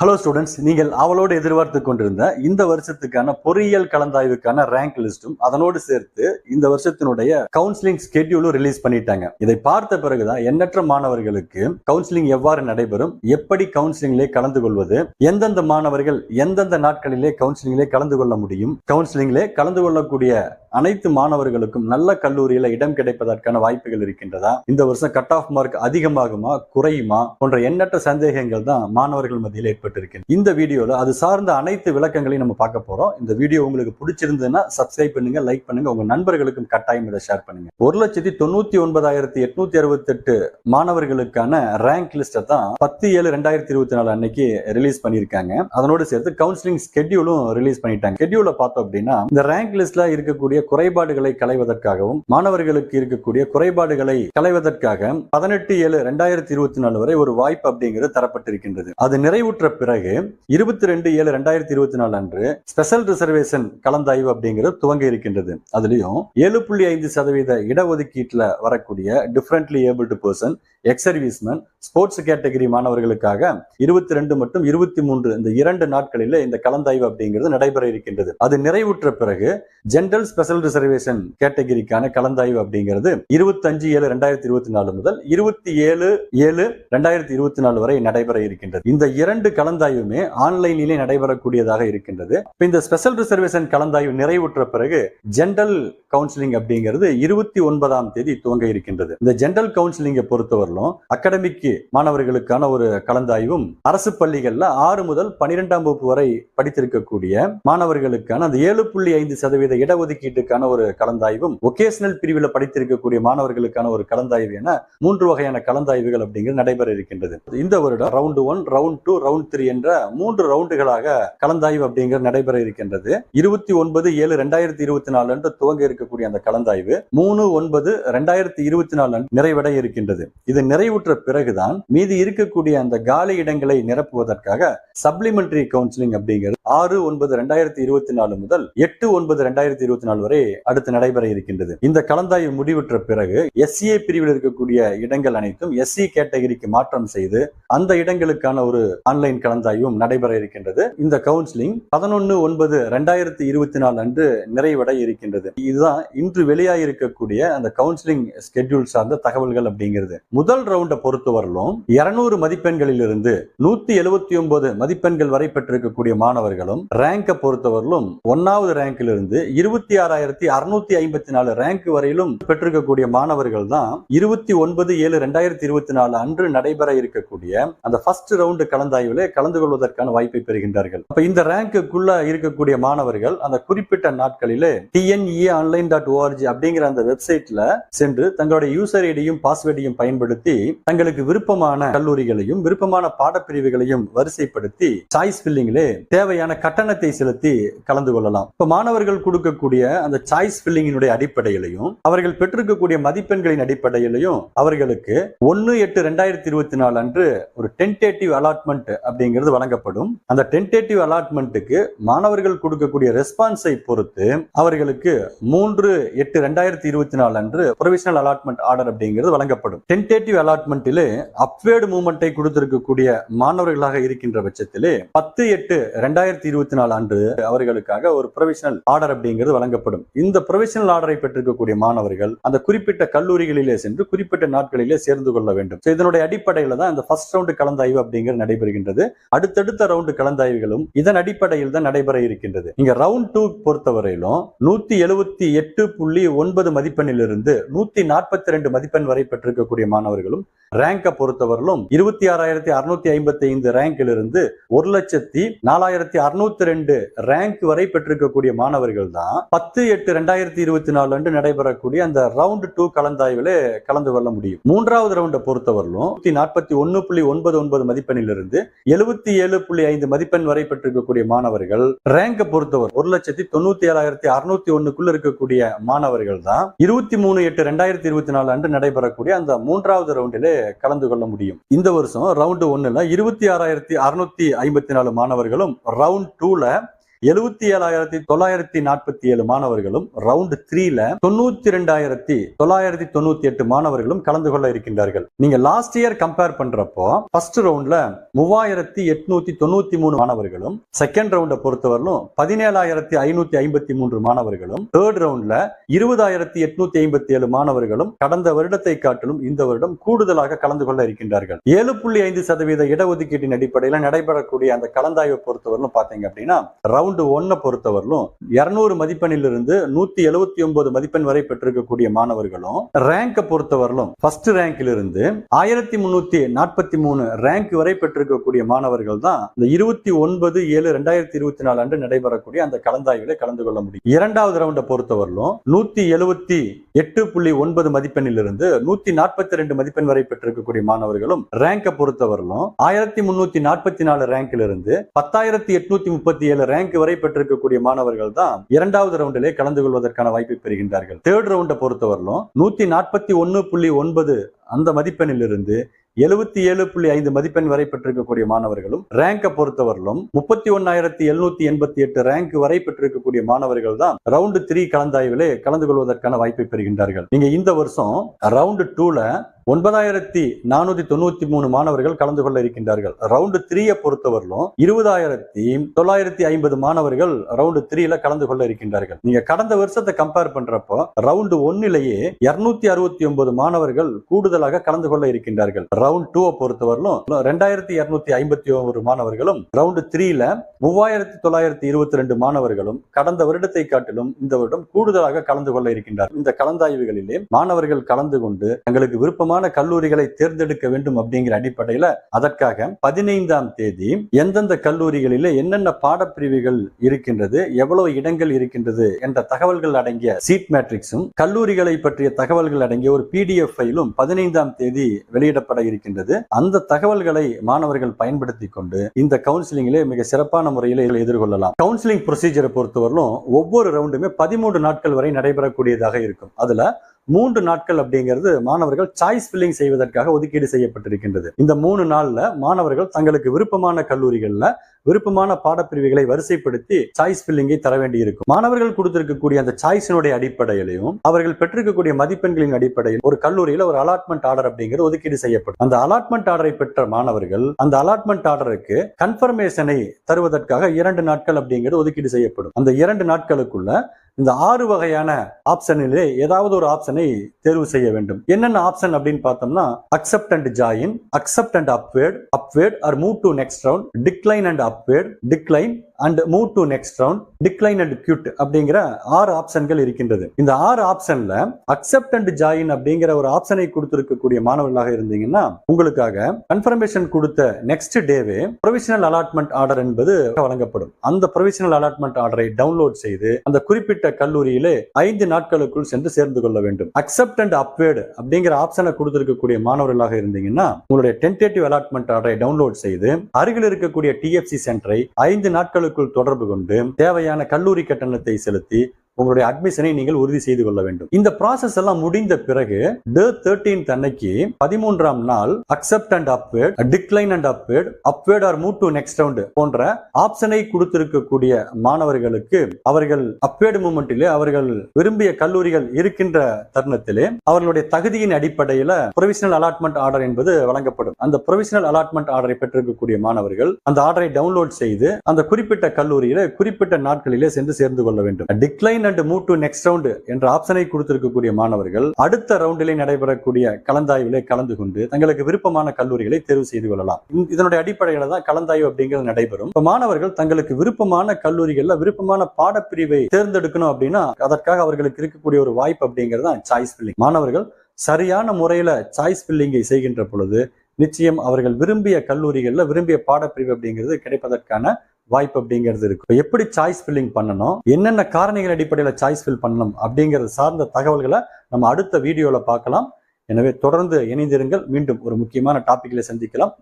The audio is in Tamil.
ஹலோ ஸ்டூடெண்ட்ஸ் நீங்கள் அவளோடு எதிர்பார்த்து கொண்டிருந்த இந்த வருஷத்துக்கான பொறியியல் கலந்தாய்வுக்கான ரேங்க் லிஸ்டும் அதனோடு சேர்த்து இந்த வருஷத்தினுடைய கவுன்சிலிங் ஸ்கெட்யூலும் ரிலீஸ் பண்ணிட்டாங்க. இதை பார்த்த பிறகுதான் எண்ணற்ற மாணவர்களுக்கு கவுன்சிலிங் எவ்வாறு நடைபெறும்? எப்படி கவுன்சிலிங்லே கலந்து கொள்வது? எந்தெந்த மாணவர்கள் எந்தெந்த நாட்களிலே கவுன்சிலிங்லே கலந்து கொள்ள முடியும்? கவுன்சிலிங்லே கலந்து கொள்ளக்கூடிய அனைத்து மாணவர்களுக்கும் நல்ல கல்லூரியில இடம் கிடைப்பதற்கான வாய்ப்புகள் இருக்கின்றதா? இந்த வருஷம் கட் ஆஃப் மார்க் அதிகமாகுமா குறையுமா? போன்ற எண்ணற்ற சந்தேகங்கள் தான் மாணவர்கள் மத்தியில் ஏற்பட்டிருக்கின்றன இந்த வீடியோல அது சார்ந்த அனைத்து விளக்கங்களையும் நம்ம பார்க்க போறோம். இந்த வீடியோ உங்களுக்கு பிடிச்சிருந்ததுன்னா சப்ஸ்கிரைப் பண்ணுங்க லைக் பண்ணுங்க உங்க நண்பர்களுக்கும் கட்டாயம் இதை ஷேர் பண்ணுங்க. ஒரு லட்சத்தி தொண்ணூத்தி ஒன்பதாயிரத்தி எட்நூத்தி அறுபத்தி எட்டு மாணவர்களுக்கான ரேங்க் லிஸ்ட்டை தான் பத்து ஏழு ரெண்டாயிரத்தி இருபத்தி நாலு அன்னைக்கு ரிலீஸ் பண்ணியிருக்காங்க. அதனோடு சேர்த்து கவுன்சிலிங் ஸ்கெட்யூலும் ரிலீஸ் பண்ணிட்டாங்க. ஸ்கெட்யூல பார்த்தோம் அப்படின்னா இந்த ரேங்க் லிஸ்ட்ல இருக்கக்கூடிய குறைபாடுகளை களைவதற்காகவும் மாணவர்களுக்கு இருக்கக்கூடிய குறைபாடுகளை களைவதற்காக பதினெட்டு ஏழு ரெண்டாயிரத்தி இருபத்தி நாலு வரை ஒரு வாய்ப்பு அப்படிங்கிறது தரப்பட்டிருக்கின்றது. அது நிறைவுற்ற பிறகு இருபத்தி ரெண்டு ஏழு ரெண்டாயிரத்தி இருபத்தி நாலு அன்று ஸ்பெஷல் ரிசர்வேஷன் கலந்தாய்வு அப்படிங்கிறது துவங்க இருக்கின்றது. அதுலயும் ஏழு புள்ளி ஐந்து சதவீத இடஒதுக்கீட்டுல வரக்கூடிய differently abled person ex serviceman sports category மாணவர்களுக்காக இருபத்தி ரெண்டு மற்றும் இருபத்தி மூன்று இந்த இரண்டு நாட்களில் இந்த கலந்தாய்வு அப்படிங்கிறது நடைபெற இருக்கின்றது. அது நிறைவுற்ற பிறகு ஜென்ரல் ஸ்பெஷல் ஸ்பெஷல் ரிசர்வேஷன் கேட்டகரிக்கான கலந்தாய்வு அப்படிங்கிறது இருபத்தஞ்சு ஏழு ரெண்டாயிரத்தி இருபத்தி நாலு முதல் இருபத்தி ஏழு ஏழு ரெண்டாயிரத்தி இருபத்தி நாலு வரை நடைபெற இருக்கின்றது. இந்த இரண்டு கலந்தாய்வுமே ஆன்லைனிலே நடைபெறக்கூடியதாக இருக்கின்றது. இந்த ஸ்பெஷல் ரிசர்வேஷன் கலந்தாய்வு நிறைவுற்ற பிறகு ஜென்ரல் கவுன்சிலிங் அப்படிங்கிறது இருபத்தி ஒன்பதாம் தேதி துவங்க இருக்கின்றது. இந்த ஜென்ரல் கவுன்சிலிங்கை பொறுத்தவரையிலும் அகாடமிக்கு மாணவர்களுக்கான ஒரு கலந்தாய்வும் அரசு பள்ளிகள்ல ஆறு முதல் பனிரெண்டாம் வகுப்பு வரை படித்திருக்கக்கூடிய மாணவர்களுக்கான அந்த ஏழு புள்ளி ஐந்து சதவீத இடஒதுக்கீடு இடஒதுக்கீட்டுக்கான ஒரு கலந்தாய்வும் ஒகேஷனல் பிரிவில் படித்திருக்கக்கூடிய மாணவர்களுக்கான ஒரு கலந்தாய்வு என மூன்று வகையான கலந்தாய்வுகள் அப்படிங்கிறது நடைபெற இருக்கின்றது. இந்த வருடம் round one round two round three என்ற மூன்று ரவுண்டுகளாக கலந்தாய்வு அப்படிங்கிறது நடைபெற இருக்கின்றது. இருபத்தி ஒன்பது ஏழு ரெண்டாயிரத்தி இருபத்தி நாலு அன்று துவங்க இருக்கக்கூடிய அந்த கலந்தாய்வு மூணு ஒன்பது ரெண்டாயிரத்தி இருபத்தி நாலு அன்று நிறைவடைய இருக்கின்றது. இது நிறைவுற்ற பிறகுதான் மீதி இருக்கக்கூடிய அந்த காலி இடங்களை நிரப்புவதற்காக சப்ளிமெண்டரி கவுன்சிலிங் அப்படிங்கிறது ஆறு ஒன்பது ரெண்டாயிரத்தி இருபத்தி நாலு முதல் எட்டு ஒன்பது ரெண்டாயிரத்தி இருபத்தி நாலு வரை அடுத்து நடைபெற இருக்கின்றது. இந்த கலந்தாய்வு முடிவுற்ற பிறகு எஸ்சிஏ பிரிவில் இருக்கக்கூடிய இடங்கள் அனைத்தும் எஸ்சி கேட்டகரிக்கு மாற்றம் செய்து அந்த இடங்களுக்கான ஒரு ஆன்லைன் கலந்தாய்வும் நடைபெற இருக்கின்றது. இந்த கவுன்சிலிங் பதினொன்னு ஒன்பது ரெண்டாயிரத்தி இருபத்தி நாலு அன்று நிறைவடைய இருக்கின்றது. இதுதான் இன்று வெளியாயிருக்கக்கூடிய அந்த கவுன்சிலிங் ஸ்கெட்யூல் சார்ந்த தகவல்கள் அப்படிங்கிறது. முதல் ரவுண்டை பொறுத்தவரையிலும் இருநூறு மதிப்பெண்களில் இருந்து நூத்தி எழுபத்தி ஒன்பது மதிப்பெண்கள் வரை பெற்றிருக்கக்கூடிய மாணவர்கள் மாணவர்களும் ரேங்கை பொறுத்தவரையிலும் ஒன்னாவது ரேங்க்ல இருந்து இருபத்தி ஆறாயிரத்தி அறுநூத்தி ஐம்பத்தி நாலு ரேங்க் வரையிலும் பெற்றிருக்கக்கூடிய மாணவர்கள் தான் இருபத்தி ஒன்பது ஏழு ரெண்டாயிரத்தி இருபத்தி நாலு அன்று நடைபெற இருக்கக்கூடிய அந்த ஃபர்ஸ்ட் ரவுண்டு கலந்தாய்வில் கலந்து கொள்வதற்கான வாய்ப்பை பெறுகின்றார்கள். அப்ப இந்த ரேங்குக்குள்ள இருக்கக்கூடிய மாணவர்கள் அந்த குறிப்பிட்ட நாட்களிலே டிஎன்இஏ ஆன்லைன் டாட் ஓஆர்ஜி அப்படிங்கிற அந்த வெப்சைட்ல சென்று தங்களுடைய யூசர் ஐடியும் பாஸ்வேர்டையும் பயன்படுத்தி தங்களுக்கு விருப்பமான கல்லூரிகளையும் விருப்பமான பாடப்பிரிவுகளையும் வரிசைப்படுத்தி சாய்ஸ் ஃபில்லிங்லே தேவையான கட்டணத்தை செலுத்தி கலந்து கொள்ளலாம். இப்போ மாணவர்கள் கொடுக்கக்கூடிய அந்த சாய்ஸ் ஃபில்லிங்கினுடைய அடிப்படையிலையும் அவர்கள் பெற்றிருக்கக்கூடிய மதிப்பெண்களின் அடிப்படையிலையும் அவர்களுக்கு ஒன்று எட்டு ரெண்டாயிரத்தி இருபத்தி நாலு அன்று ஒரு டென்டேட்டிவ் அலாட்மெண்ட் அப்படிங்கிறது வழங்கப்படும். அந்த டென்டேட்டிவ் அலாட்மெண்ட்டுக்கு மாணவர்கள் கொடுக்கக்கூடிய ரெஸ்பான்ஸை பொறுத்து அவர்களுக்கு மூன்று எட்டு ரெண்டாயிரத்தி இருபத்தி நாலு அன்று ப்ரொவிஷனல் அலாட்மெண்ட் ஆர்டர் அப்படிங்கிறது வழங்கப்படும். டென்டேட்டிவ் அலாட்மெண்ட்டிலே அப்வேர்டு மூவ்மெண்ட்டை கொடுத்திருக்கக்கூடிய மாணவர்களாக இருக்கின்ற பட்சத்திலே பத்து எட்டு ரெண்டாயிரத்தி ரெண்டாயிரத்தி இருபத்தி நாலு அன்று அவர்களுக்காக ஒரு ப்ரொவிஷனல் ஆர்டர் அப்படிங்கிறது வழங்கப்படும். இந்த ப்ரொவிஷனல் ஆர்டரை பெற்றிருக்கக்கூடிய மாணவர்கள் அந்த குறிப்பிட்ட கல்லூரிகளிலே சென்று குறிப்பிட்ட நாட்களிலே சேர்ந்து கொள்ள வேண்டும். இதனுடைய அடிப்படையில் தான் இந்த ஃபர்ஸ்ட் ரவுண்டு கலந்தாய்வு அப்படிங்கிறது நடைபெறுகின்றது. அடுத்தடுத்த ரவுண்டு கலந்தாய்வுகளும் இதன் அடிப்படையில் தான் நடைபெற இருக்கின்றது. இங்க ரவுண்ட் டூ பொறுத்தவரையிலும் நூத்தி எழுபத்தி எட்டு புள்ளி ஒன்பது மதிப்பெண்ணிலிருந்து நூத்தி நாற்பத்தி ரெண்டு மதிப்பெண் வரை பெற்றிருக்கக்கூடிய மாணவர்களும் ரேங்கை பொறுத்தவரையிலும் இருபத்தி ஆறாயிரத்தி அறுநூத்தி ஐம்பத்தி ஐந்து ரேங்கிலிருந்து ஒரு லட்சத்தி நாலாயிரத்தி அறுநூத்தி ரெண்டு ரேங்க் வரை பெற்றிருக்கக்கூடிய மாணவர்கள் தான் பத்து எட்டு ரெண்டாயிரத்தி இருபத்தி நாலு அன்று நடைபெறக்கூடிய அந்த ரவுண்ட் டூ கலந்தாய்வில் கலந்து கொள்ள முடியும். மூன்றாவது ரவுண்டை பொறுத்தவரையிலும் நூத்தி நாற்பத்தி ஒன்னு புள்ளி ஒன்பது ஒன்பது மதிப்பெண்ணிலிருந்து எழுபத்தி ஏழு புள்ளி ஐந்து மதிப்பெண் வரை பெற்றிருக்கக்கூடிய மாணவர்கள் ரேங்கை பொறுத்தவரை ஒரு லட்சத்தி தொண்ணூத்தி ஏழாயிரத்தி அறுநூத்தி ஒண்ணுக்குள்ள இருக்கக்கூடிய மாணவர்கள் தான் இருபத்தி மூணு எட்டு ரெண்டாயிரத்தி இருபத்தி நாலு அன்று நடைபெறக்கூடிய அந்த மூன்றாவது ரவுண்டிலே கலந்து கொள்ள முடியும். இந்த வருஷம் ரவுண்டு ஒன்னுல இருபத்தி ஆறாயிரத்தி அறுநூத்தி ஐம்பத்தி நாலு மாணவர்களும் ரவுண்ட் டூல எழுபத்தி ஏழாயிரத்தி தொள்ளாயிரத்தி நாற்பத்தி ஏழு மாணவர்களும் ரவுண்ட் த்ரீல தொண்ணூத்தி ரெண்டாயிரத்தி தொள்ளாயிரத்தி தொண்ணூத்தி எட்டு மாணவர்களும் கலந்து கொள்ள இருக்கின்றார்கள். நீங்க லாஸ்ட் இயர் கம்பேர் பண்றப்போ ஃபர்ஸ்ட் ரவுண்ட்ல மூவாயிரத்தி எட்நூத்தி தொண்ணூத்தி மூணு மாணவர்களும் செகண்ட் ரவுண்டை பொறுத்தவரையிலும் பதினேழாயிரத்தி ஐநூத்தி ஐம்பத்தி மூன்று மாணவர்களும் தேர்ட் ரவுண்ட்ல இருபதாயிரத்தி எட்நூத்தி ஐம்பத்தி ஏழு மாணவர்களும் கடந்த வருடத்தை காட்டிலும் இந்த வருடம் கூடுதலாக கலந்து கொள்ள இருக்கின்றார்கள். ஏழு புள்ளி ஐந்து சதவீத இடஒதுக்கீட்டின் அடிப்படையில் நடைபெறக்கூடிய அந்த கலந்தாய்வை பொறுத்தவரையிலும் பாத்தீங்க அப்படின்னா ரவுண்டு ஒன்னை பொறுத்தவரையிலும் இருநூறு மதிப்பெண்ணிலிருந்து நூத்தி எழுபத்தி ஒன்பது மதிப்பெண் வரை பெற்றிருக்கக்கூடிய மாணவர்களும் ரேங்கை பொறுத்தவரையிலும் ஃபர்ஸ்ட் ரேங்கிலிருந்து ஆயிரத்தி முன்னூத்தி நாற்பத்தி மூணு ரேங்க் வரை பெற்றிருக்கக்கூடிய மாணவர்கள் தான் இந்த இருபத்தி ஒன்பது ஏழு ரெண்டாயிரத்தி இருபத்தி நாலு அன்று நடைபெறக்கூடிய அந்த கலந்தாய்வில் கலந்து கொள்ள முடியும். இரண்டாவது ரவுண்டை பொறுத்தவரையிலும் நூத்தி எழுபத்தி எட்டு புள்ளி ஒன்பது மதிப்பெண்ணிலிருந்து நூத்தி நாற்பத்தி ரெண்டு மதிப்பெண் வரை பெற்றிருக்கக்கூடிய மாணவர்களும் ரேங்கை பொறுத்தவரையிலும் ஆயிரத்தி முன்னூத்தி நாற்பத்தி நாலு ரேங்கிலிருந்து பத்தாயிரத்தி எட்நூத்தி முப்பத்தி ஏழு ரேங்க் வரை பெற்றிருக்கக்கூடிய மாணவர்கள் தான் இரண்டாவது ரவுண்டிலே கலந்து கொள்வதற்கான வாய்ப்பை பெறுகின்றார்கள். தேர்ட் ரவுண்டை பொறுத்தவரையிலும் நூத்தி நாற்பத்தி ஒன்னு புள்ளி ஒன்பது அந்த மதிப்பெண்ணிலிருந்து எழுபத்தி ஏழு புள்ளி ஐந்து மதிப்பெண் வரை பெற்றிருக்கக்கூடிய மாணவர்களும் ரேங்கை பொறுத்தவரையிலும் முப்பத்தி ஒன்னாயிரத்தி எழுநூத்தி எண்பத்தி எட்டு ரேங்க் வரை பெற்றிருக்கக்கூடிய மாணவர்கள் தான் ரவுண்டு த்ரீ கலந்தாய்விலே கலந்து கொள்வதற்கான வாய்ப்பை பெறுகின்றார்கள். நீங்க இந்த வருஷம் ரவுண்டு டூல ஒன்பதாயிரத்தி நானூத்தி தொண்ணூத்தி மூணு மாணவர்கள் கலந்து கொள்ள இருக்கின்றார்கள். ரவுண்டு த்ரீயை பொறுத்தவரையிலும் இருபதாயிரத்தி தொள்ளாயிரத்தி ஐம்பது மாணவர்கள் ரவுண்டு த்ரீல கலந்து கொள்ள இருக்கின்றார்கள். நீங்க கடந்த வருஷத்தை கம்பேர் பண்றப்போ ரவுண்டு ஒன்னிலேயே இருநூத்தி அறுபத்தி ஒன்பது மாணவர்கள் கூடுதலாக கலந்து கொள்ள இருக்கின்றார்கள். ரவுண்ட் டூவை பொறுத்தவரையிலும் ரெண்டாயிரத்தி இருநூத்தி ஐம்பத்தி ஒரு மாணவர்களும் ரவுண்டு த்ரீல மூவாயிரத்தி தொள்ளாயிரத்தி இருபத்தி ரெண்டு மாணவர்களும் கடந்த வருடத்தை காட்டிலும் இந்த வருடம் கூடுதலாக கலந்து கொள்ள இருக்கின்றார். இந்த கலந்தாய்வுகளிலே மாணவர்கள் கலந்து கொண்டு தங்களுக்கு விருப்பமான கல்லூரிகளை தேர்ந்தெடுக்க வேண்டும் அப்படிங்கிற அடிப்படையில அதற்காக பதினைந்தாம் தேதி எந்தெந்த கல்லூரிகளிலே என்னென்ன பாடப்பிரிவுகள் இருக்கின்றது எவ்வளவு இடங்கள் இருக்கின்றது என்ற தகவல்கள் அடங்கிய சீட் மேட்ரிக்ஸும் கல்லூரிகளை பற்றிய தகவல்கள் அடங்கிய ஒரு பிடிஎஃப் ஃபைலும் பதினைந்தாம் தேதி வெளியிடப்பட இருக்கின்றது. அந்த தகவல்களை மாணவர்கள் பயன்படுத்தி கொண்டு இந்த கவுன்சிலிங்கிலே மிக சிறப்பான முறையில் எதிர்கொள்ளலாம். கவுன்சிலிங் ப்ரொசீஜரை பொறுத்தவரையிலும் ஒவ்வொரு ரவுண்டுமே பதிமூன்று நாட்கள் வரை நடைபெறக்கூடியதாக இருக்கும். அதுல மூன்று நாட்கள் அப்படிங்கிறது மாணவர்கள் சாய்ஸ் ஃபில்லிங் செய்வதற்காக ஒதுக்கீடு செய்யப்பட்டிருக்கின்றது. இந்த மூணு நாள்ல மாணவர்கள் தங்களுக்கு விருப்பமான கல்லூரிகள்ல விருப்பமான பாடப்பிரிவுகளை வரிசைப்படுத்தி சாய்ஸ் ஃபில்லிங்கை தர வேண்டியிருக்கும். மாணவர்கள் கொடுத்திருக்கக்கூடிய அந்த சாய்ஸினுடைய அடிப்படையிலையும் அவர்கள் பெற்றிருக்கக்கூடிய மதிப்பெண்களின் அடிப்படையில் ஒரு கல்லூரியில் ஒரு அலாட்மெண்ட் ஆர்டர் அப்படிங்கிறது ஒதுக்கீடு செய்யப்படும். அந்த அலாட்மெண்ட் ஆர்டரை பெற்ற மாணவர்கள் அந்த அலாட்மெண்ட் ஆர்டருக்கு கன்ஃபர்மேஷனை தருவதற்காக இரண்டு நாட்கள் அப்படிங்கிறது ஒதுக்கீடு செய்யப்படும். அந்த இரண்டு நாட்களுக்குள்ள இந்த ஆறு வகையான ஆப்ஷனிலே ஏதாவது ஒரு ஆப்ஷனை தேர்வு செய்ய வேண்டும். என்னென்ன ஆப்ஷன் அப்படின்னு பார்த்தோம்னா accept and join accept and upward upward or move to next round decline and upward decline and move to next round decline and quit அப்படிங்கிற ஆறு ஆப்ஷன்கள் இருக்கின்றது. இந்த ஆறு ஆப்ஷன்ல அக்செப்ட் அண்ட் ஜாயின் அப்படிங்கிற ஒரு ஆப்ஷனை கொடுத்திருக்கக்கூடிய மாணவர்களாக இருந்தீங்கன்னா உங்களுக்காக கன்ஃபர்மேஷன் கொடுத்த நெக்ஸ்ட் டேவே ப்ரொவிஷனல் அலாட்மெண்ட் ஆர்டர் என்பது வழங்கப்படும். அந்த ப்ரொவிஷனல் அலாட்மெண்ட் ஆர்டரை டவுன்லோட் செய்து அந்த குறிப்பிட்ட கல்லூரியிலே ஐந்து நாட்களுக்குள் சென்று சேர்ந்து கொள்ள வேண்டும். அக்செப்ட் அண்ட் அப்வேர்டு அப்படிங்கிற ஆப்ஷனை கொடுத்திருக்கக்கூடிய மாணவர்களாக இருந்தீங்கன்னா உங்களுடைய டென்டேட்டிவ் அலாட்மெண்ட் ஆர்டரை டவுன்லோட் செய்து அருகில் இருக்கக்கூடிய டிஎஃப்சி சென்டரை ஐந்து நாட்கள் நாட்களுக்குள் தொடர்பு கொண்டு தேவையான கல்லூரி கட்டணத்தை செலுத்தி உங்களுடைய அட்மிஷனை நீங்கள் உறுதி செய்து கொள்ள வேண்டும். இந்த ப்ராசஸ் எல்லாம் முடிந்த பிறகு டே தேர்ட்டீன் அன்னைக்கு பதிமூன்றாம் நாள் accept and upward decline and upward upward or move to next round போன்ற ஆப்ஷனை கொடுத்திருக்கக்கூடிய மாணவர்களுக்கு அவர்கள் அப்வேர்டு மூமெண்ட்டிலே அவர்கள் விரும்பிய கல்லூரிகள் இருக்கின்ற தருணத்திலே அவர்களுடைய தகுதியின் அடிப்படையில ப்ரொவிஷனல் அலாட்மெண்ட் ஆர்டர் என்பது வழங்கப்படும். அந்த ப்ரொவிஷனல் அலாட்மெண்ட் ஆர்டரை பெற்றிருக்கக்கூடிய மாணவர்கள் அந்த ஆர்டரை டவுன்லோட் செய்து அந்த குறிப்பிட்ட கல்லூரியில குறிப்பிட்ட நாட்களிலே சென்று சேர்ந்து கொள்ள வேண்டும். Decline and move to next round என்ற ஆப்ஷனை கொடுத்திருக்கக்கூடிய மாணவர்கள் அடுத்த ரவுண்டிலே நடைபெறக்கூடிய கலந்தாய்விலே கலந்து கொண்டு தங்களுக்கு விருப்பமான கல்லூரிகளை தேர்வு செய்து கொள்ளலாம். இதனுடைய அடிப்படையில தான் கலந்தாய்வு அப்படிங்கிறது நடைபெறும். இப்ப மாணவர்கள் தங்களுக்கு விருப்பமான கல்லூரிகள்ல விருப்பமான பாடப்பிரிவை தேர்ந்தெடுக்கணும் அப்படின்னா அதற்காக அவர்களுக்கு இருக்கக்கூடிய ஒரு வாய்ப்பு அப்படிங்கிறது தான் சாய்ஸ் பில்லிங் மாணவர்கள் சரியான முறையில சாய்ஸ் பில்லிங்கை செய்கின்ற பொழுது நிச்சயம் அவர்கள் விரும்பிய கல்லூரிகளில் விரும்பிய பாடப்பிரிவு அப்படிங்கிறது கிடைப்பதற்கான வாய்ப்பு அப்படிங்கிறது இருக்கு. எப்படி சாய்ஸ் ஃபில்லிங் பண்ணணும்? என்னென்ன காரணிகள் அடிப்படையில் சாய்ஸ் ஃபில் பண்ணணும்? அப்படிங்கிறது சார்ந்த தகவல்களை நம்ம அடுத்த வீடியோல பார்க்கலாம். எனவே தொடர்ந்து இணைந்திருங்கள். மீண்டும் ஒரு முக்கியமான டாப்பிக்கில் சந்திக்கலாம்.